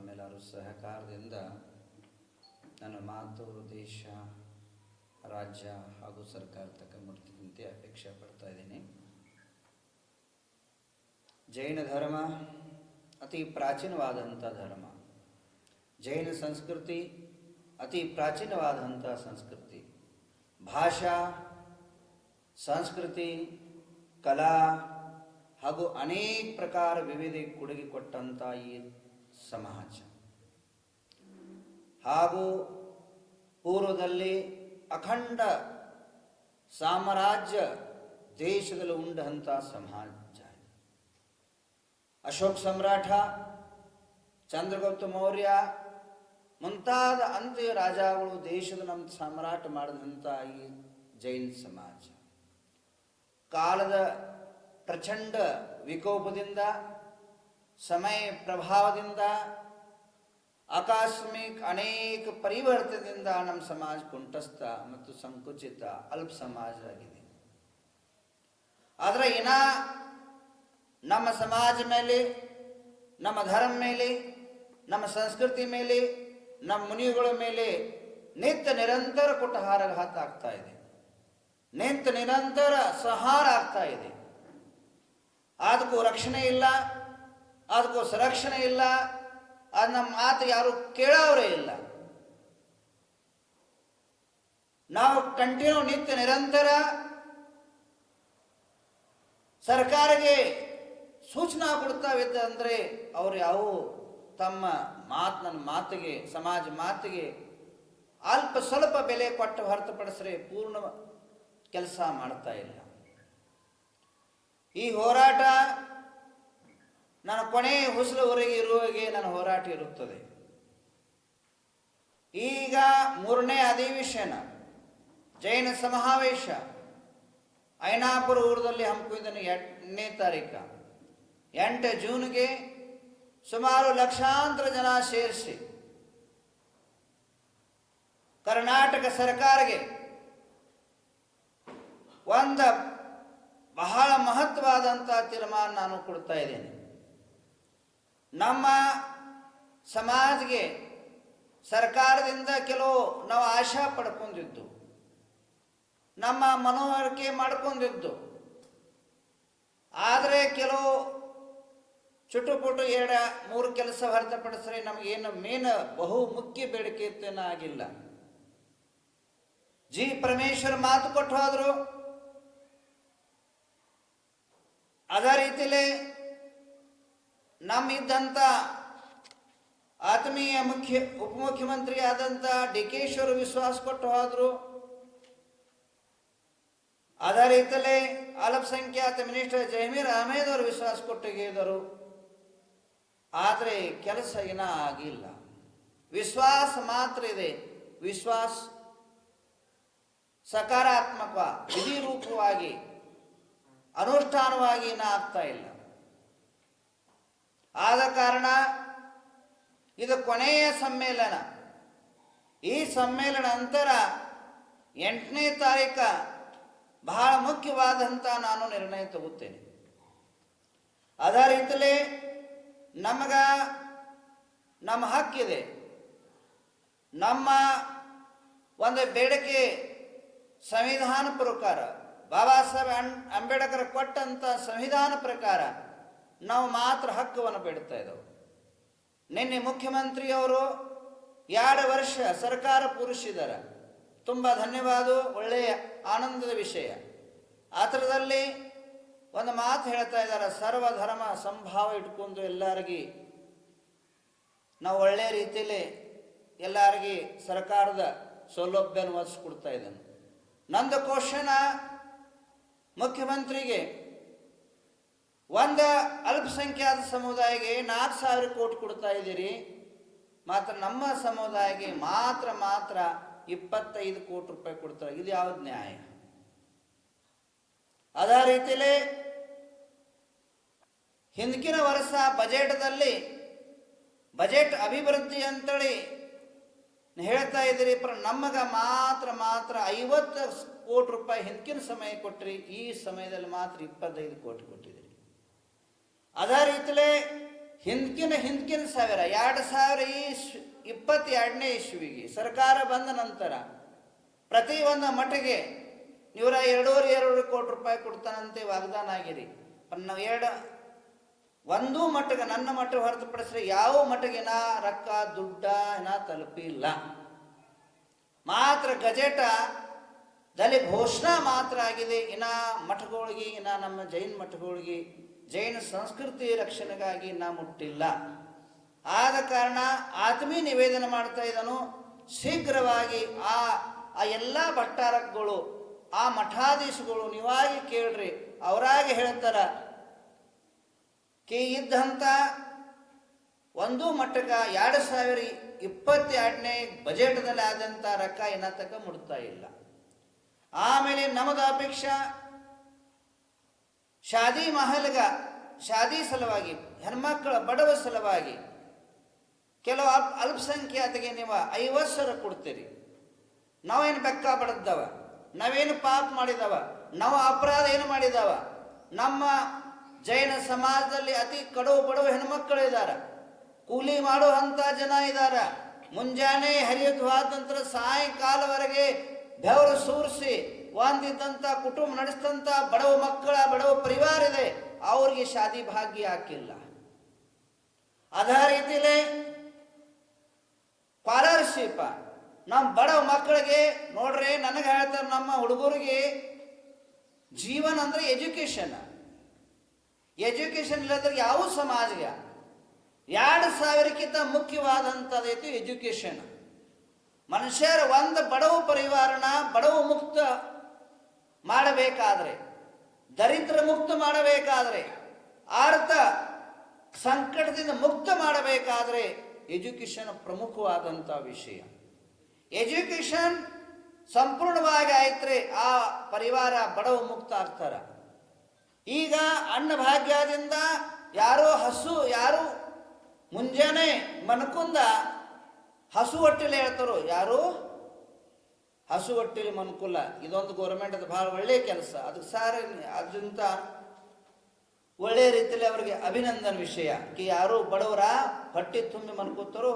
ತಮ್ಮೆಲ್ಲರೂ ಸಹಕಾರದಿಂದ ನನ್ನ ಮಾತು, ದೇಶ, ರಾಜ್ಯ ಹಾಗೂ ಸರ್ಕಾರ ತಕ್ಕ ಮುಟ್ತಿದ್ದಂತೆ ಅಪೇಕ್ಷೆ ಪಡ್ತಾ ಇದ್ದೀನಿ. ಜೈನ ಧರ್ಮ ಅತಿ ಪ್ರಾಚೀನವಾದಂಥ ಧರ್ಮ. ಜೈನ ಸಂಸ್ಕೃತಿ ಅತಿ ಪ್ರಾಚೀನವಾದಂಥ ಸಂಸ್ಕೃತಿ. ಭಾಷಾ, ಸಂಸ್ಕೃತಿ, ಕಲಾ ಹಾಗೂ ಅನೇಕ ಪ್ರಕಾರ ವಿವಿಧ ಕೊಡುಗೆ ಕೊಟ್ಟಂಥ ಈ ಸಮಾಜ. ಹಾಗೂ ಪೂರ್ವದಲ್ಲಿ ಅಖಂಡ ಸಾಮ್ರಾಜ್ಯ ದೇಶದಲ್ಲಿ ಉಂಡಂಥ ಸಮಾಜ ಅಶೋಕ್ ಸಮ್ರಾಟ, ಚಂದ್ರಗುಪ್ತ ಮೌರ್ಯ ಮುಂತಾದ ಅಂತ್ಯ ರಾಜಾಗಳು ದೇಶದ ನಮ್ಮ ಸಾಮ್ರಾಟ ಮಾಡಿದಂಥ ಈ ಜೈನ್ ಸಮಾಜ. ಕಾಲದ ಪ್ರಚಂಡ ವಿಕೋಪದಿಂದ ಸಮಯ ಪ್ರಭಾವದಿಂದ, ಆಕಸ್ಮಿಕ ಅನೇಕ ಪರಿವರ್ತನದಿಂದ ನಮ್ಮ ಸಮಾಜ ಕುಂಟಸ್ಥ ಮತ್ತು ಸಂಕುಚಿತ ಅಲ್ಪ ಸಮಾಜ ಆಗಿದೆ ಆದರೆ ಇನ್ನ ನಮ್ಮ ಸಮಾಜ ಮೇಲೆ, ನಮ್ಮ ಧರ್ಮ ಮೇಲೆ, ನಮ್ಮ ಸಂಸ್ಕೃತಿ ಮೇಲೆ, ನಮ್ಮ ಮುನಿಗಳ ಮೇಲೆ ನಿತ್ಯ ನಿರಂತರ ಕುಟಹಾರಘಾತ ಆಗ್ತಾ ಇದೆ. ನಿತ್ಯ ನಿರಂತರ ಸಹಾರ ಆಗ್ತಾ ಇದೆ. ಅದಕ್ಕೂ ರಕ್ಷಣೆ ಇಲ್ಲ. ಅದಕ್ಕೂ ಸಂರಕ್ಷಣೆ ಇಲ್ಲ. ಅದು ನಮ್ಮ ಮಾತು ಯಾರು ಕೇಳೋರೇ ಇಲ್ಲ. ನಾವು ಕಂಟಿನ್ಯೂ ನಿತ್ಯ ನಿರಂತರ ಸರ್ಕಾರಕ್ಕೆ ಸೂಚನಾ ಕೊಡ್ತಾವಿದ್ದ ಅಂದರೆ ಅವರು ಯಾವ ತಮ್ಮ ಮಾತು ನನ್ನ ಮಾತಿಗೆ, ಸಮಾಜ ಮಾತಿಗೆ ಅಲ್ಪ ಸ್ವಲ್ಪ ಬೆಲೆ ಕೊಟ್ಟು ಹೊರತುಪಡಿಸ್ರೆ ಪೂರ್ಣ ಕೆಲಸ ಮಾಡ್ತಾ ಇಲ್ಲ. ಈ ಹೋರಾಟ ನನ್ನ ಕೊನೆ ಉಸಿರುವರೆಗೆ ಇರುವಾಗೆ ನನ್ನ ಹೋರಾಟ ಇರುತ್ತದೆ. ಈಗ ಮೂರನೇ ಅಧಿವೇಶನ, ಜೈನ ಸಮಾವೇಶ. ಐನಾಪುರ ಊರದಲ್ಲಿ ಹಮ್ಮಿಕೊಂಡಿದ್ದನು ಎಂಟನೇ ತಾರೀಕ ಎಂಟು ಜೂನ್ಗೆ ಸುಮಾರು ಲಕ್ಷಾಂತರ ಜನ ಸೇರಿಸಿ ಕರ್ನಾಟಕ ಸರ್ಕಾರಕ್ಕೆ ಒಂದು ಬಹಳ ಮಹತ್ವವಾದಂಥ ತೀರ್ಮಾನ ನಾನು ಕೊಡ್ತಾ ಇದ್ದೇನೆ. ನಮ್ಮ ಸಮಾಜಗೆ ಸರ್ಕಾರದಿಂದ ಕೆಲವು ನಾವು ಆಶಾ ಪಡ್ಕೊಂಡಿದ್ದು, ನಮ್ಮ ಮನೋವರಿಕೆ ಮಾಡ್ಕೊಂಡಿದ್ದು. ಆದರೆ ಕೆಲವು ಚುಟುಪುಟು ಎರಡ ಮೂರು ಕೆಲಸ ಹೊರತುಪಡಿಸ್ರೆ ನಮಗೇನು ಮೇನ್ ಬಹು ಮುಖ್ಯ ಬೇಡಿಕೆ ಇತ್ತೇನೋ ಆಗಿಲ್ಲ. ಜಿ ಪರಮೇಶ್ವರ್ ಮಾತು ಕೊಟ್ಟು ಹೋದರು. ಅದೇ ರೀತಿಲೇ ನಮ್ಮಿದ್ದಂಥ ಆತ್ಮೀಯ ಮುಖ್ಯ ಉಪಮುಖ್ಯಮಂತ್ರಿ ಆದಂಥ ಡಿ ಕೆ ಶಿವರು ವಿಶ್ವಾಸ ಕೊಟ್ಟು ಹೋದರು. ಅದೇ ರೀತಿಯಲ್ಲೇ ಅಲ್ಪಸಂಖ್ಯಾತ ಮಿನಿಸ್ಟರ್ ಜಮೀರ್ ಅಹಮೇದ್ ಅವರು ವಿಶ್ವಾಸ ಕೊಟ್ಟಿದ್ದರು ಆದರೆ ಕೆಲಸ ಏನ ಆಗಿಲ್ಲ. ವಿಶ್ವಾಸ ಮಾತ್ರ ಇದೆ. ವಿಶ್ವಾಸ ಸಕಾರಾತ್ಮಕ, ವಿಧಿರೂಪವಾಗಿ, ಅನುಷ್ಠಾನವಾಗಿ ಇನ್ನ ಆಗ್ತಾ ಇಲ್ಲ. ಆದ ಕಾರಣ ಇದು ಕೊನೆಯ ಸಮ್ಮೇಳನ. ಈ ಸಮ್ಮೇಳನ ನಂತರ ಎಂಟನೇ ತಾರೀಕ ಬಹಳ ಮುಖ್ಯವಾದಂಥ ನಾನು ನಿರ್ಣಯ ತಗುತ್ತೇನೆ ಅದೇ ರೀತಿಯಲ್ಲಿ ನಮಗ ನಮ್ಮ ಹಕ್ಕಿದೆ ನಮ್ಮ ಒಂದು ಬೇಡಿಕೆ ಸಂವಿಧಾನ ಪ್ರಕಾರ, ಬಾಬಾ ಸಾಹೇಬ್ ಅಂಬೇಡ್ಕರ್ ಕೊಟ್ಟಂಥ ಸಂವಿಧಾನ ಪ್ರಕಾರ ನಾವು ಮಾತ್ರ ಹಕ್ಕವನ್ನು ಬಿಡ್ತಾ ಇದ್ದವು. ನಿನ್ನೆ ಮುಖ್ಯಮಂತ್ರಿಯವರು ಎರಡು ವರ್ಷ ಸರ್ಕಾರ ಪೂರಿಸಿದ್ದಾರೆ. ತುಂಬ ಧನ್ಯವಾದ, ಒಳ್ಳೆಯ, ಆನಂದದ ವಿಷಯ. ಆ ಒಂದು ಮಾತು ಹೇಳ್ತಾ ಇದ್ದಾರೆ ಸರ್ವಧರ್ಮ ಸಂಭಾವ ಇಟ್ಕೊಂಡು ಎಲ್ಲರಿಗೆ ನಾವು ಒಳ್ಳೆಯ ರೀತಿಯಲ್ಲಿ ಎಲ್ಲರಿಗೆ ಸರ್ಕಾರದ ಸೌಲಭ್ಯನ ಒದಗಿಸ್ಕೊಡ್ತಾ ಇದ್ದಾನೆ. ನಂದು ಕ್ವಶನ ಮುಖ್ಯಮಂತ್ರಿಗೆ ಒಂದು ಅಲ್ಪಸಂಖ್ಯಾತ ಸಮುದಾಯಕ್ಕೆ ನಾಲ್ಕು ಸಾವಿರ ಕೋಟಿ ಕೊಡ್ತಾ ಇದ್ದೀರಿ. ಮಾತ್ರ ನಮ್ಮ ಸಮುದಾಯಕ್ಕೆ ಮಾತ್ರ ಮಾತ್ರ ಇಪ್ಪತ್ತೈದು ಕೋಟಿ ರೂಪಾಯಿ ಕೊಡ್ತಾರೆ ಇದು ಯಾವ್ದು ನ್ಯಾಯ? ಅದೇ ರೀತಿಯಲ್ಲಿ ಹಿಂದಿನ ವರ್ಷ ಬಜೆಟ್ದಲ್ಲಿ ಬಜೆಟ್ ಅಭಿವೃದ್ಧಿ ಅಂತೇಳಿ ಹೇಳ್ತಾ ಇದ್ದೀರಿ. ಪರ ನಮಗ ಮಾತ್ರ ಮಾತ್ರ ಐವತ್ತು ಕೋಟಿ ರೂಪಾಯಿ ಹಿಂದಿನ ಸಮಯ ಕೊಟ್ರಿ. ಈ ಸಮಯದಲ್ಲಿ ಮಾತ್ರ ಇಪ್ಪತ್ತೈದು ಕೋಟಿ ಕೊಟ್ಟಿದ್ದೀರಿ. ಅದೇ ರೀತಿಲೇ ಹಿಂದ್ಕಿನ ಹಿಂದ್ಕಿನ ಸಾವಿರ, ಎರಡು ಸಾವಿರ ಇಸ್ ಇಪ್ಪತ್ತೆರಡನೇ ಇಸ್ವಿಗೆ ಸರ್ಕಾರ ಬಂದ ನಂತರ ಪ್ರತಿ ಒಂದು ಮಠಗೆ ಇವರ ಎರಡೂವರೆ ಎರಡು ಕೋಟಿ ರೂಪಾಯಿ ಕೊಡ್ತಾನಂತೆ ವಾಗ್ದಾನ ಆಗಿರಿ. ನಾವು ಎರಡು, ಒಂದು ಮಠಕ್ಕೆ ನನ್ನ ಮಠ ಹೊರತುಪಡಿಸಿದ್ರೆ ಯಾವ ಮಠಗಿನ ರೊಕ್ಕ, ದುಡ್ಡ ನಾ ತಲುಪಿಲ್ಲ. ಮಾತ್ರ ಗಜೆಟ ದಲ್ಲಿ ಘೋಷಣಾ ಮಾತ್ರ ಆಗಿದೆ. ಇನ್ನ ಮಠಗಳಿಗೆ, ಇನ್ನ ನಮ್ಮ ಜೈನ ಮಠಗಳಿಗೆ ಜೈನ ಸಂಸ್ಕೃತಿ ರಕ್ಷಣೆಗಾಗಿ ನಾ ಮುಟ್ಟಿಲ್ಲ. ಆದ ಕಾರಣ ಆತ್ಮೀ ನಿವೇದನೆ ಮಾಡ್ತಾ ಇದ್ದನು. ಶೀಘ್ರವಾಗಿ ಆ ಆ ಎಲ್ಲ ಭಟ್ಟಾರಕಗಳು, ಆ ಮಠಾಧೀಶಗಳು ನೀವಾಗಿ ಕೇಳ್ರಿ. ಅವರಾಗಿ ಹೇಳ್ತಾರ, ಕಿ ಇದ್ದಂಥ ಒಂದು ಮಟ್ಟಕ್ಕೆ ಎರಡು ಸಾವಿರ ಇಪ್ಪತ್ತೆರಡನೇ ಬಜೆಟ್ದಲ್ಲಿ ಆದಂಥ ರೊಕ್ಕ ಇನ್ನತಕ್ಕ ಮುಡ್ತಾ ಇಲ್ಲ. ಆಮೇಲೆ ನಮ್ಮದು ಅಪೇಕ್ಷಾ ಶಾದಿ ಮಹಲ್ಗ, ಶಾದಿ ಸಲುವಾಗಿ ಹೆಣ್ಮಕ್ಕಳ ಬಡವ ಸಲುವಾಗಿ, ಕೆಲವು ಅಲ್ಪ, ಅಲ್ಪಸಂಖ್ಯಾತಿಗೆ ನೀವು ಐವತ್ತು ಸಾವಿರ ಕೊಡ್ತೀರಿ. ನಾವೇನು ಬೆಕ್ಕ ಬಡದ್ದವ? ನಾವೇನು ಪಾಪ ಮಾಡಿದವ? ನಾವು ಅಪರಾಧ ಏನು ಮಾಡಿದವ? ನಮ್ಮ ಜೈನ ಸಮಾಜದಲ್ಲಿ ಅತಿ ಕಡುವು ಬಡವ ಹೆಣ್ಮಕ್ಕಳು ಇದ್ದಾರೆ ಕೂಲಿ ಮಾಡುವಂಥ ಜನ ಇದ್ದಾರ ಮುಂಜಾನೆ ಹರಿಯೋದು ನಂತರ ಸಾಯಂಕಾಲವರೆಗೆ ಬೆವರು ಸೂರಿಸಿ ಒಂದಿದ್ದಂಥ ಕುಟುಂಬ ನಡೆಸಿದಂಥ ಬಡವ ಮಕ್ಕಳ, ಬಡವ ಪರಿವಾರ ಇದೆ, ಅವ್ರಿಗೆ ಶಾದಿ ಭಾಗ್ಯ ಹಾಕಿಲ್ಲ. ಅದೇ ರೀತಿಲೇ ಸ್ಕಾಲರ್ಶಿಪ್ ನಮ್ಮ ಬಡವ ಮಕ್ಕಳಿಗೆ ನೋಡ್ರಿ ನನಗೆ ಹೇಳ್ತಾರೆ ನಮ್ಮ ಹುಡುಗರಿಗೆ ಜೀವನ ಅಂದರೆ ಎಜುಕೇಶನ್ ಎಜುಕೇಷನ್ ಇಲ್ಲದ್ರೆ ಯಾವ ಸಮಾಜ. ಎರಡು ಸಾವಿರಕ್ಕಿಂತ ಮುಖ್ಯವಾದಂಥದ್ದು ಎಜುಕೇಷನ್. ಮನುಷ್ಯರ ಒಂದು ಬಡವ ಪರಿವಾರನ ಬಡವ ಮುಕ್ತ ಮಾಡಬೇಕಾದ್ರೆ, ದರಿದ್ರ ಮುಕ್ತ ಮಾಡಬೇಕಾದರೆ ಆರ್ಥ ಸಂಕಟದಿಂದ ಮುಕ್ತ ಮಾಡಬೇಕಾದರೆ ಎಜುಕೇಶನ್ ಪ್ರಮುಖವಾದಂಥ ವಿಷಯ. ಎಜುಕೇಷನ್ ಸಂಪೂರ್ಣವಾಗಿ ಆಯ್ತ್ರೆ ಆ ಪರಿವಾರ ಬಡವ ಮುಕ್ತ ಆಗ್ತಾರ. ಈಗ ಅನ್ನಭಾಗ್ಯದಿಂದ ಯಾರೋ ಹಸು, ಯಾರು ಮುಂಜಾನೆ ಮನಕುಂದ ಹಸು ಹೊಟ್ಟಿಲೆ ಹೇಳ್ತಾರೋ, ಯಾರು? ಹಸು ಹೊಟ್ಟಿಲಿ ಮನುಕುಲ, ಇದೊಂದು ಗೌರ್ಮೆಂಟ್ ಅದು ಬಹಳ ಒಳ್ಳೆಯ ಕೆಲಸ. ಅದಕ್ಕೆ ಸಾರ ಅದರಿಂದ ಒಳ್ಳೆಯ ರೀತಿಯಲ್ಲಿ ಅವರಿಗೆ ಅಭಿನಂದನ ವಿಷಯ. ಕಿ ಯಾರು ಬಡವರ, ಹೊಟ್ಟೆ ತುಂಬಿ ಮನ್ಕೋತಾರೋ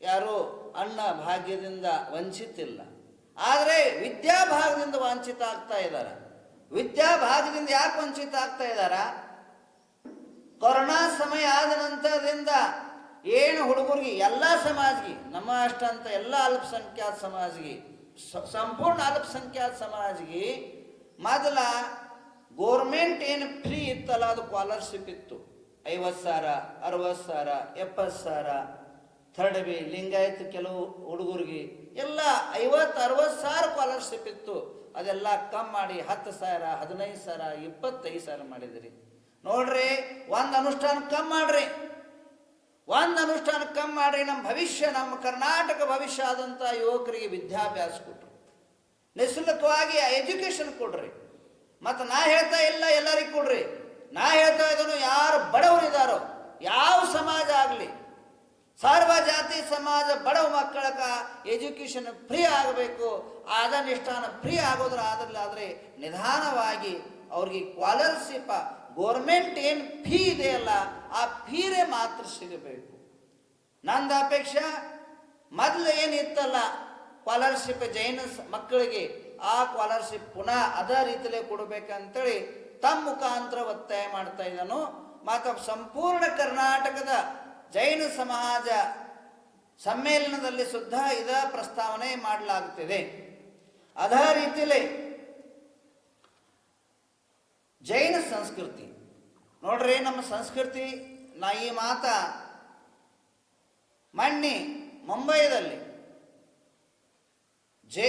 ಯಾರು ಅಣ್ಣ ಭಾಗ್ಯದಿಂದ ವಂಚಿತಿಲ್ಲ. ಆದರೆ ವಿದ್ಯಾಭಾಗದಿಂದ ವಂಚಿತ ಆಗ್ತಾ ಇದ್ದಾರೆ ವಿದ್ಯಾಭಾಗದಿಂದ ಯಾಕೆ ವಂಚಿತ ಆಗ್ತಾ ಇದ್ದಾರ ಕೊರೋನಾ ಸಮಯ ಆದ ನಂತರದಿಂದ ಏನು ಹುಡುಗರಿಗೆ, ಎಲ್ಲ ಸಮಾಜಿಗೆ, ನಮ್ಮ ಅಷ್ಟಂತ ಎಲ್ಲ ಅಲ್ಪಸಂಖ್ಯಾತ ಸಮಾಜ್ಗೆ ಸಂಪೂರ್ಣ ಅಲ್ಪಸಂಖ್ಯಾತ ಸಮಾಜಿಗೆ ಮೊದಲ ಗೋರ್ಮೆಂಟ್ ಏನು ಫ್ರೀ ಇತ್ತಲ್ಲ, ಅದು ಸ್ಕಾಲರ್ಶಿಪ್ ಇತ್ತು. ಐವತ್ತು ಸಾವಿರ ಅರವತ್ತು ಸಾವಿರ ಎಪ್ಪತ್ತು ಸಾವಿರ ಥರ್ಡ್ ಬಿ, ಲಿಂಗಾಯತ್ ಕೆಲವು ಹುಡುಗರಿಗೆ ಎಲ್ಲ ಐವತ್ತು ಅರವತ್ತು ಸಾವಿರ ಸ್ಕಾಲರ್ಶಿಪ್ ಇತ್ತು. ಅದೆಲ್ಲ ಕಮ್ ಮಾಡಿ ಹತ್ತು ಸಾವಿರ ಹದಿನೈದು ಸಾವಿರ, ಇಪ್ಪತ್ತೈದು ಸಾವಿರ ಮಾಡಿದಿರಿ. ನೋಡ್ರಿ, ಒಂದು ಅನುಷ್ಠಾನ ಕಮ್ ಮಾಡ್ರಿ. ಒಂದು ಅನುಷ್ಠಾನ ಕಮ್ ಮಾಡ್ರಿ, ನಮ್ಮ ಭವಿಷ್ಯ, ನಮ್ಮ ಕರ್ನಾಟಕ ಭವಿಷ್ಯ ಆದಂಥ ಯುವಕರಿಗೆ ವಿದ್ಯಾಭ್ಯಾಸ ಕೊಟ್ರು. ನಿಶುಲ್ಕವಾಗಿ ಎಜುಕೇಶನ್ ಕೊಡ್ರಿ. ಮತ್ತು ನಾ ಹೇಳ್ತಾ ಇಲ್ಲ, ಎಲ್ಲರಿಗೂ ಕೊಡ್ರಿ. ನಾ ಹೇಳ್ತಾ ಇದ್ದನು ಯಾರು ಬಡವರಿದ್ದಾರೋ ಯಾವ ಸಮಾಜ ಆಗಲಿ ಸರ್ವ ಜಾತಿ ಸಮಾಜ ಬಡವ ಮಕ್ಕಳಕ ಎಜುಕೇಷನ್ ಫ್ರೀ ಆಗಬೇಕು ಆದ ಆದನಿಷ್ಠಾನ ಫ್ರೀ ಆಗೋದ್ರ ಆದ್ರೆ ನಿಧಾನವಾಗಿ ಅವ್ರಿಗೆ ಸ್ಕಾಲರ್ಶಿಪ್ ಗೋರ್ಮೆಂಟ್ ಏನು ಫೀ ಇದೆಯಲ್ಲ ಆ ಫೀರೇ ಮಾತ್ರ ಸಿಗಬೇಕು. ನಂದು ಅಪೇಕ್ಷೆ, ಮೊದಲು ಏನಿತ್ತಲ್ಲ ಸ್ಕಾಲರ್ಶಿಪ್ ಜೈನ ಮಕ್ಕಳಿಗೆ ಆ ಸ್ಕಾಲರ್ಶಿಪ್ ಪುನಃ ಅದೇ ರೀತಿಲೇ ಕೊಡಬೇಕಂತೇಳಿ ತಮ್ಮ ಮುಖಾಂತರ ಒತ್ತಾಯ ಮಾಡ್ತಾ ಇದ್ದಾನು. ಮತ್ತು ಸಂಪೂರ್ಣ ಕರ್ನಾಟಕದ ಜೈನ ಸಮಾಜ ಸಮ್ಮೇಳನದಲ್ಲಿ ಸುದ್ದ ಇದ ಪ್ರಸ್ತಾವನೆ ಮಾಡಲಾಗುತ್ತಿದೆ. ಅದೇ ರೀತಿಯಲ್ಲಿ ಜೈನ ಸಂಸ್ಕೃತಿ. ನೋಡ್ರಿ ನಮ್ಮ ಸಂಸ್ಕೃತಿ, ನಾ ಈ ಮಾತ ಮಣ್ಣಿ, ಮುಂಬೈದಲ್ಲಿ. ಜೆ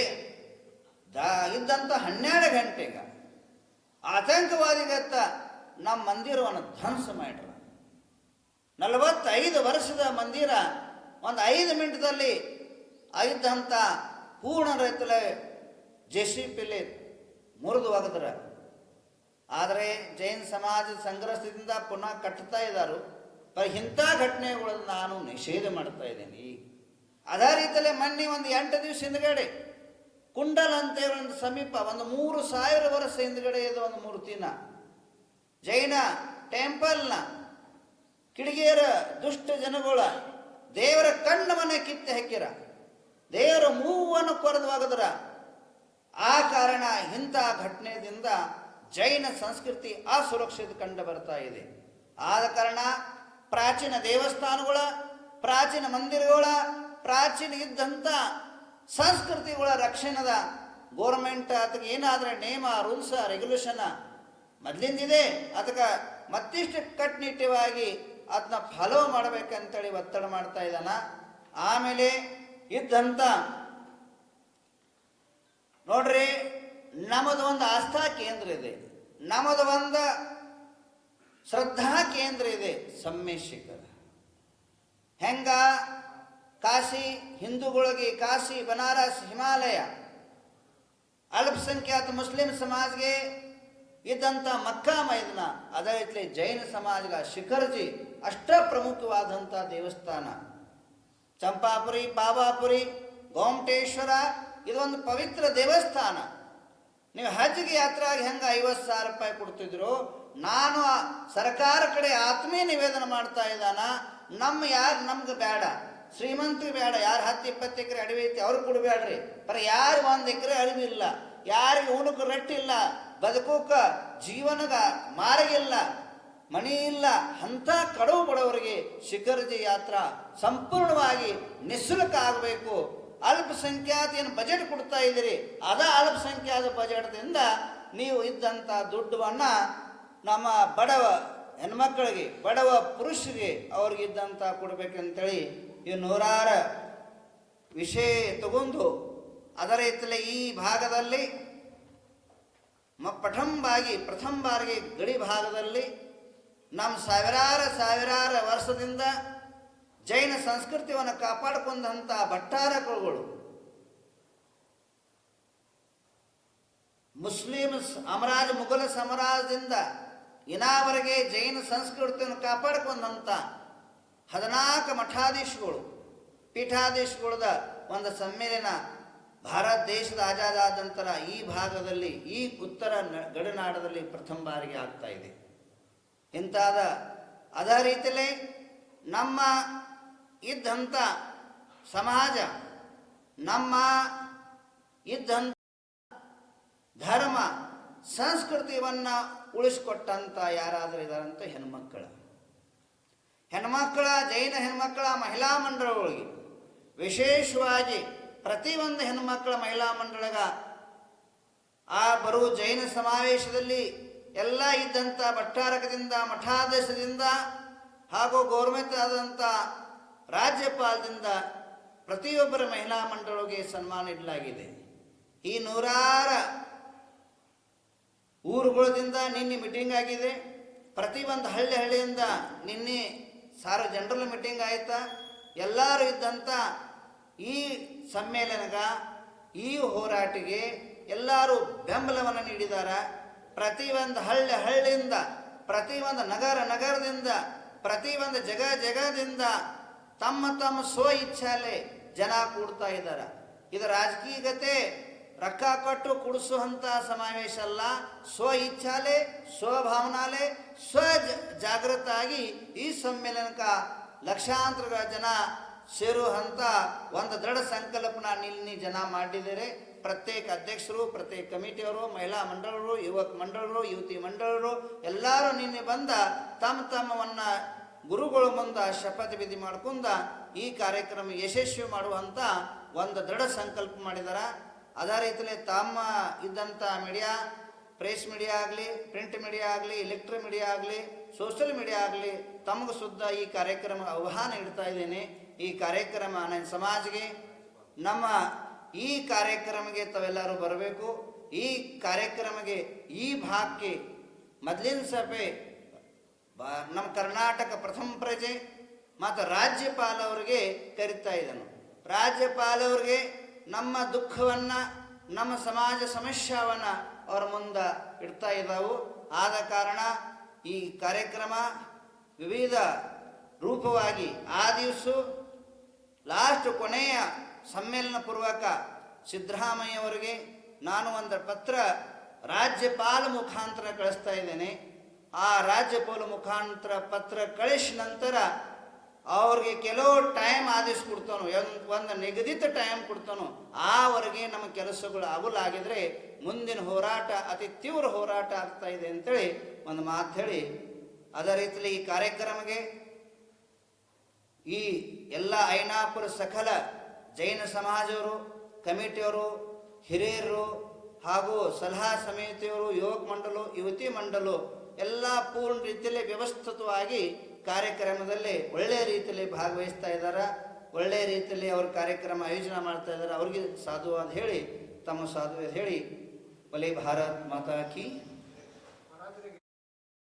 ಇದ್ದಂಥ ಹನ್ನೆರಡು ಗಂಟೆಗೆ ಆತಂಕವಾದಿಗತ್ತ ನಮ್ಮ ಮಂದಿರವನ್ನು ಧ್ವಂಸ ಮಾಡ್ರ. ನಲವತ್ತೈದು ವರ್ಷದ ಮಂದಿರ ಒಂದು ಐದು ಮಿನಿಟ್ದಲ್ಲಿ ಇದ್ದಂಥ ಪೂರ್ಣ ರೈತಲೆ ಜೆ ಸಿ ಪಿಲಿ ಮುರಿದು ಒಗದ್ರ ಆದರೆ ಜೈನ ಸಮಾಜದ ಸಂಘರ್ಷದಿಂದ ಪುನಃ ಕಟ್ತಾ ಇದ್ದಾರು ಇಂಥ ಘಟನೆಗಳನ್ನು ನಾನು ನಿಷೇಧ ಮಾಡ್ತಾ ಇದ್ದೀನಿ. ಅದೇ ರೀತಿಯಲ್ಲೇ ಮೊನ್ನೆ ಒಂದು ಎಂಟು ದಿವಸ ಹಿಂದ್ಗಡೆ ಕುಂಡಲ್ ಅಂತ ಒಂದು ಸಮೀಪ ಒಂದು ಮೂರು ಸಾವಿರ ವರ್ಷ ಹಿಂದ್ಗಡೆ ಇದು ಒಂದು ಮೂರ್ತಿನ, ಜೈನ ಟೆಂಪಲ್ನ ಕಿಡಿಗೇರ ದುಷ್ಟ ಜನಗಳ ದೇವರ ಕಣ್ಣವನ್ನ ಕಿತ್ತೆ ಹಾಕಿರ. ದೇವರ ಮೂವನ್ನು ಕೊರೆದು ಒಗದ್ರ. ಆ ಕಾರಣ ಇಂಥ ಘಟನೆಯಿಂದ ಜೈನ ಸಂಸ್ಕೃತಿ ಅಸುರಕ್ಷಿತ ಕಂಡು ಬರ್ತಾ ಇದೆ. ಆದ ಕಾರಣ ಪ್ರಾಚೀನ ದೇವಸ್ಥಾನಗಳ, ಪ್ರಾಚೀನ ಮಂದಿರಗಳ, ಪ್ರಾಚೀನ ಇದ್ದಂಥ ಸಂಸ್ಕೃತಿಗಳ ರಕ್ಷಣದ ಗೋರ್ಮೆಂಟ್ ಅದಕ್ಕೆ ಏನಾದರೆ ನೇಮ ರೂಲ್ಸ್ ರೆಗ್ಯುಲೇಷನ್ ಮೊದಲಿಂದಿದೆ. ಅದಕ್ಕೆ ಮತ್ತಿಷ್ಟು ಕಟ್ಟುನಿಟ್ಟವಾಗಿ ಅದನ್ನ ಫಾಲೋ ಮಾಡಬೇಕಂತೇಳಿ ಒತ್ತಡ ಮಾಡ್ತಾ ಇದ್ದಾನ. ಆಮೇಲೆ ಇದ್ದಂಥ ನೋಡ್ರಿ, ನಮ್ಮದು ಒಂದು ಆಸ್ಥಾ ಕೇಂದ್ರ ಇದೆ. ನಮ್ಮದು ಒಂದು ಶ್ರದ್ಧಾ ಕೇಂದ್ರ ಇದೆ ಸಮ್ಮೇಶಿಖರ ಹೆಂಗ? ಕಾಶಿ, ಹಿಂದೂಗಳಿಗೆ, ಕಾಶಿ, ಬನಾರಸ್, ಹಿಮಾಲಯ. ಅಲ್ಪಸಂಖ್ಯಾತ ಮುಸ್ಲಿಂ ಸಮಾಜ್ಗೆ ಇದ್ದಂಥ ಮಕ್ಕಾ ಮೈದಾನ, ಅದೇ ರೀತಿ ಜೈನ ಸಮಾಜಗ ಶಿಖರ್ಜಿ ಅಷ್ಟ ಪ್ರಮುಖವಾದಂಥ ದೇವಸ್ಥಾನ. ಚಂಪಾಪುರಿ, ಬಾಬಾಪುರಿ ಗೋಮಟೇಶ್ವರ ಇದೊಂದು ಪವಿತ್ರ ದೇವಸ್ಥಾನ. ನೀವು ಹಜ್ಗೆ ಯಾತ್ರಾಗಿ ಹೆಂಗೆ ಐವತ್ತು ಸಾವಿರ ರೂಪಾಯಿ ಕೊಡ್ತಿದ್ರು? ನಾನು ಸರ್ಕಾರ ಕಡೆ ಆತ್ಮೀಯ ನಿವೇದನ ಮಾಡ್ತಾ ಇದ್ದಾನ, ನಮ್ಮ ಯಾರು ನಮ್ಗೆ ಬೇಡ. ಶ್ರೀಮಂತರು ಬೇಡ, ಯಾರು ಹತ್ತು ಇಪ್ಪತ್ತು ಎಕರೆ ಅಡವಿ ಐತಿ ಅವ್ರು ಕೊಡಬೇಡ್ರಿ. ಬರ ಯಾರು ಒಂದು ಎಕರೆ ಅಡವಿ ಇಲ್ಲ, ಯಾರಿಗೆ ಉಣಕ್ಕೆ ರಟ್ಟಿಲ್ಲ ಬದುಕೋಕ ಜೀವನಗ ಮಾರಗಿಲ್ಲ ಮಣಿ ಇಲ್ಲ, ಅಂಥ ಕಡವು ಬಡವರಿಗೆ ಶಿಖರಜಿ ಯಾತ್ರಾ ಸಂಪೂರ್ಣವಾಗಿ ನಿಶುಲ್ಕ ಆಗಬೇಕು. ಅಲ್ಪಸಂಖ್ಯಾತ ಏನು ಬಜೆಟ್ ಕೊಡ್ತಾ ಇದ್ದೀರಿ, ಅದ ಅಲ್ಪಸಂಖ್ಯಾತ ಬಜೆಟ್ದಿಂದ ನೀವು ಇದ್ದಂಥ ದುಡ್ಡವನ್ನು ನಮ್ಮ ಬಡವ ಹೆಣ್ಮಕ್ಳಿಗೆ, ಬಡವ ಪುರುಷರಿಗೆ ಅವ್ರಿಗಿದ್ದಂಥ ಕೊಡಬೇಕಂತೇಳಿ ಈ ನೂರಾರ ವಿಷಯ ತಗೊಂಡು ಅದರ ಇತ್ತಲೆ ಈ ಭಾಗದಲ್ಲಿ ಮ ಪಠಂಬಾಗಿ ಪ್ರಥಮ ಬಾರಿಗೆ ಗಡಿ ಭಾಗದಲ್ಲಿ ನಮ್ಮ ಸಾವಿರಾರು ಸಾವಿರಾರು ವರ್ಷದಿಂದ ಜೈನ ಸಂಸ್ಕೃತಿಯನ್ನು ಕಾಪಾಡಿಕೊಂಡಂಥ ಭಟ್ಟಾರಕರುಗಳು ಮುಸ್ಲಿಂ ಅಮರಾಜ್ ಮುಘಲ ಸಾಮ್ರಾಜ್ಯದಿಂದ ಇನಾವರೆಗೆ ಜೈನ ಸಂಸ್ಕೃತಿಯನ್ನು ಕಾಪಾಡಿಕೊಂಡಂಥ ಹದಿನಾಲ್ಕು ಮಠಾಧೀಶಗಳು ಪೀಠಾಧೀಶಗಳದ ಒಂದು ಸಮ್ಮೇಳನ ಭಾರತ ದೇಶದ ಆಜಾದಾದ ನಂತರ ಈ ಭಾಗದಲ್ಲಿ, ಈ ಉತ್ತರ ಗಡಿನಾಡದಲ್ಲಿ ಪ್ರಥಮ ಬಾರಿಗೆ ಆಗ್ತಾ ಇದೆ. ಇಂತಾದ ಅದೇ ರೀತಿಯಲ್ಲಿ ನಮ್ಮ ಇದ್ದಂಥ ಸಮಾಜ, ನಮ್ಮ ಇದ್ದಂಥ ಧರ್ಮ, ಸಂಸ್ಕೃತಿಯನ್ನ ಉಳಿಸ್ಕೊಟ್ಟಂತ ಯಾರಾದರೂ ಇದಾರಂತ ಹೆಣ್ಮಕ್ಕಳ ಹೆಣ್ಮಕ್ಕಳ ಜೈನ ಹೆಣ್ಮಕ್ಕಳ ಮಹಿಳಾ ಮಂಡಳಗಳಿಗೆ ವಿಶೇಷವಾಗಿ ಪ್ರತಿಯೊಂದು ಹೆಣ್ಮಕ್ಕಳ ಮಹಿಳಾ ಮಂಡಳಗ ಆ ಬರುವ ಜೈನ ಸಮಾವೇಶದಲ್ಲಿ ಎಲ್ಲ ಇದ್ದಂಥ ಭಟ್ಟಾರಕದಿಂದ ಮಠಾದೇಶದಿಂದ ಹಾಗೂ ಗೌರ್ಮೆಂಟ್ ಆದಂಥ ರಾಜ್ಯಪಾಲದಿಂದ ಪ್ರತಿಯೊಬ್ಬರ ಮಹಿಳಾ ಮಂಡಳಿಗೆ ಸನ್ಮಾನ ಇಡಲಾಗಿದೆ. ಈ ನೂರಾರ ಊರುಗಳದಿಂದ ನಿನ್ನೆ ಮೀಟಿಂಗ್ ಆಗಿದೆ. ಪ್ರತಿ ಒಂದು ಹಳ್ಳಿ ಹಳ್ಳಿಯಿಂದ ನಿನ್ನೆ ಸಾರ ಜನರಲ್ ಮೀಟಿಂಗ್ ಆಯಿತಾ. ಎಲ್ಲರೂ ಇದ್ದಂಥ ಈ ಸಮ್ಮೇಳನಗ, ಈ ಹೋರಾಟಿಗೆ ಎಲ್ಲರೂ ಬೆಂಬಲವನ್ನು ಪ್ರತಿ ಒಂದು ಹಳ್ಳಿ ಹಳ್ಳಿಯಿಂದ, ಪ್ರತಿ ಒಂದು ನಗರ ನಗರದಿಂದ, ಪ್ರತಿ ಒಂದು ಜಗ ಜಗದಿಂದ ತಮ್ಮ ತಮ್ಮ ಸ್ವ ಇಚ್ಛಾಲೆ ಜನ ಕೂಡ್ತಾ ಇದ್ದಾರೆ ಇದು ರಾಜಕೀಯಗತೆ ರೊಕ್ಕ ಕೊಟ್ಟು ಕುಡಿಸುವಂಥ ಸಮಾವೇಶ ಅಲ್ಲ. ಸ್ವ ಇಚ್ಛಾಲೆ ಸ್ವಭಾವನಾಲೆ ಸ್ವ ಜ- ಜಾಗೃತ ಆಗಿ ಈ ಸಮ್ಮೇಳನಕ್ಕೆ ಲಕ್ಷಾಂತರ ಜನ ಸೇರುವಂಥ ಒಂದು ದೃಢ ಸಂಕಲ್ಪನ ನಿಲ್ಲಿ ಜನ ಮಾಡಿದರೆ ಪ್ರತ್ಯೇಕ ಅಧ್ಯಕ್ಷರು, ಪ್ರತ್ಯೇಕ ಕಮಿಟಿಯವರು, ಮಹಿಳಾ ಮಂಡಳರು, ಯುವಕ ಮಂಡಳರು, ಯುವತಿ ಮಂಡಳರು ಎಲ್ಲರೂ ನಿನ್ನೆ ಬಂದ ತಮ್ಮ ತಮ್ಮವನ್ನು ಗುರುಗಳು ಮುಂದೆ ಶಪಥ ವಿಧಿ ಮಾಡ್ಕೊಂಡ ಈ ಕಾರ್ಯಕ್ರಮ ಯಶಸ್ವಿ ಮಾಡುವಂಥ ಒಂದು ದೃಢ ಸಂಕಲ್ಪ ಮಾಡಿದಾರ. ಅದೇ ರೀತಿಯಲ್ಲಿ ತಮ್ಮ ಇದ್ದಂಥ ಮೀಡಿಯಾ ಪ್ರೆಸ್ ಮೀಡಿಯಾ ಆಗಲಿ ಪ್ರಿಂಟ್ ಮೀಡಿಯಾ ಆಗಲಿ ಎಲೆಕ್ಟ್ರಿಕ್ ಮೀಡಿಯಾ ಆಗಲಿ ಸೋಷಿಯಲ್ ಮೀಡಿಯಾ ಆಗಲಿ ತಮಗೆ ಸುದ್ದ ಈ ಕಾರ್ಯಕ್ರಮ ಆಹ್ವಾನ ಇಡ್ತಾ ಇದ್ದೀನಿ. ಈ ಕಾರ್ಯಕ್ರಮ ನನ್ನ ಸಮಾಜಗೆ ನಮ್ಮ ಈ ಕಾರ್ಯಕ್ರಮಕ್ಕೆ ತಾವೆಲ್ಲರೂ ಬರಬೇಕು. ಈ ಕಾರ್ಯಕ್ರಮಕ್ಕೆ ಈ ಭಾಗಕ್ಕೆ ಮೊದಲಿನ ಸಭೆ ನಮ್ಮ ಕರ್ನಾಟಕ ಪ್ರಥಮ ಪ್ರಜೆ, ಮತ್ತು ರಾಜ್ಯಪಾಲ ಅವರಿಗೆ ಕರಿತಾ ಇದ್ದನು. ರಾಜ್ಯಪಾಲ ಅವರಿಗೆ ನಮ್ಮ ದುಃಖವನ್ನ, ನಮ್ಮ ಸಮಾಜ ಸಮಸ್ಯಾವನ್ನು ಅವರ ಮುಂದೆ ಇಡ್ತಾ ಇದ್ದಾವು. ಆದ ಕಾರಣ ಈ ಕಾರ್ಯಕ್ರಮ ವಿವಿಧ ರೂಪವಾಗಿ ಆ ದಿವಸ ಲಾಸ್ಟ್ ಕೊನೆಯ ಸಮ್ಮೇಳನ ಪೂರ್ವಕ ಸಿದ್ದರಾಮಯ್ಯವರಿಗೆ ನಾನು ಒಂದು ಪತ್ರ ರಾಜ್ಯಪಾಲ ಮುಖಾಂತರ ಕಳಿಸ್ತಾ ಇದ್ದೇನೆ. ಆ ರಾಜ್ಯಪಾಲ ಮುಖಾಂತರ ಪತ್ರ ಕಳಿಸಿದ ನಂತರ ಅವ್ರಿಗೆ ಕೆಲವು ಟೈಮ್ ಆದೇಶ ಕೊಡ್ತಾನೋ ಒಂದು ನಿಗದಿತ ಟೈಮ್ ಕೊಡ್ತಾನೋ, ಆವರೆಗೆ ನಮ್ಮ ಕೆಲಸಗಳು ಅಗುಲಾಗಿದ್ರೆ ಮುಂದಿನ ಹೋರಾಟ ಅತಿ ತೀವ್ರ ಹೋರಾಟ ಆಗ್ತಾ ಇದೆ ಅಂತೇಳಿ ಒಂದು ಮಾತು ಹೇಳಿ. ಅದೇ ರೀತಿಯಲ್ಲಿ ಈ ಕಾರ್ಯಕ್ರಮಕ್ಕೆ ಈ ಎಲ್ಲ ಐನಾಪುರ ಸಕಲ ಜೈನ ಸಮಾಜವರು ಕಮಿಟಿಯವರು, ಹಿರಿಯರು ಹಾಗೂ ಸಲಹಾ ಸಮಿತಿಯವರು ಯುವಕ ಮಂಡಲ, ಯುವತಿ ಮಂಡಲ ಎಲ್ಲ ಪೂರ್ಣ ರೀತಿಯಲ್ಲಿ ವ್ಯವಸ್ಥಿತವಾಗಿ ಕಾರ್ಯಕ್ರಮದಲ್ಲಿ ಒಳ್ಳೆಯ ರೀತಿಯಲ್ಲಿ ಭಾಗವಹಿಸ್ತಾ ಇದ್ದಾರೆ ಒಳ್ಳೆಯ ರೀತಿಯಲ್ಲಿ ಅವ್ರ ಕಾರ್ಯಕ್ರಮ ಆಯೋಜನೆ ಮಾಡ್ತಾ ಇದ್ದಾರೆ ಅವ್ರಿಗೆ ಅಂತ ಹೇಳಿ, ತಮ್ಮ ಸಾಧು ಹೇಳಿ, ಒಲೆ ಭಾರತ್ ಮಾತಾ ಕಿ